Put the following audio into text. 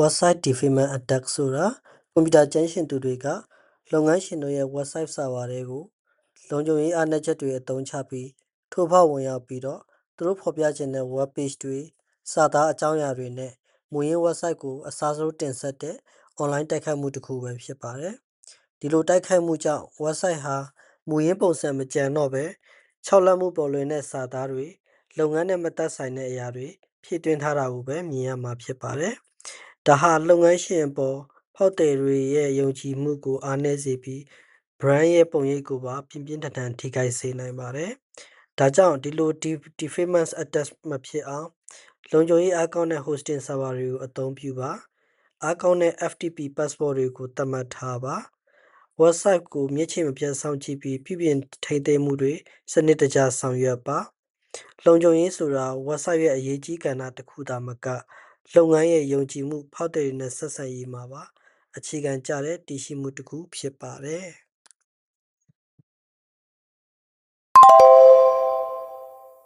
website development attack ဆိုတာကွန်ပျူတာကျန်းရှင်သူတွေကလုပ်ငန်းရှင်တို့ရဲ့ website server တွေကိုလုံခြုံရေးအားနည်းချက်တွေအသုံးချပြီးထိုးဖောက်ဝင်ရောက်ပြီးတော့သူတို့ဖော်ပြခြင်းတဲ့ web page တွေစာသားအကြောင်းအရာတွေနဲ့မူရင်း website ကိုအစားဆုံးတင်ဆက်တဲ့ online တိုက်ခိုက်မှုတစ်ခုပဲဖြစ်ပါတယ်။ဒီလိုတိုက်ခိုက်မှုကြောင့် website ဟာမူရင်းပုံစံမကျန်တော့ပဲ၆လက်မှုပေါ်လွင်တဲ့စာသားတွေလုပ်ငန်းနဲ့မသက်ဆိုင်တဲ့အရာတွေဖြည့်သွင်းထားတာကိုပဲမြင်ရမှာဖြစ်ပါတယ်။ ဒါဟာလုပ်ငန်းရှင်အပေါ်ဖောက်သည်တွေရဲ့ယုံကြည်မှုကိုအားနည်းစေပြီး brand ရဲ့ပုံရိပ်ကိုပါပြင်းပြင်းထန်ထန်ထိခိုက်စေနိုင်ပါတယ်။ဒါကြောင့်ဒီလို defamation attack မဖြစ်အောင်လုံခြုံရေးအားကောင်းတဲ့ hosting server တွေကိုအသုံးပြုပါ။အားကောင်းတဲ့ FTP passport တွေကိုသတ်မှတ်ထားပါ။ website ကိုမျက်ခြေမပြတ်စောင့်ကြည့်ပြီးပြုပြင်ထိန်းသိမ်းမှုတွေစနစ်တကျဆောင်ရွက်ပါ။လုံခြုံရေးဆိုတာ website ရဲ့အရေးကြီးကဏ္ဍတစ်ခုသာမက လုပ်ငန်းရဲ့ယုံကြည်မှု ဖောက်သည်တွေနဲ့ ဆက်ဆံရေးမှာပါ အခြေခံကျတဲ့ တည်ရှိမှုတစ်ခု ဖြစ်ပါတယ်။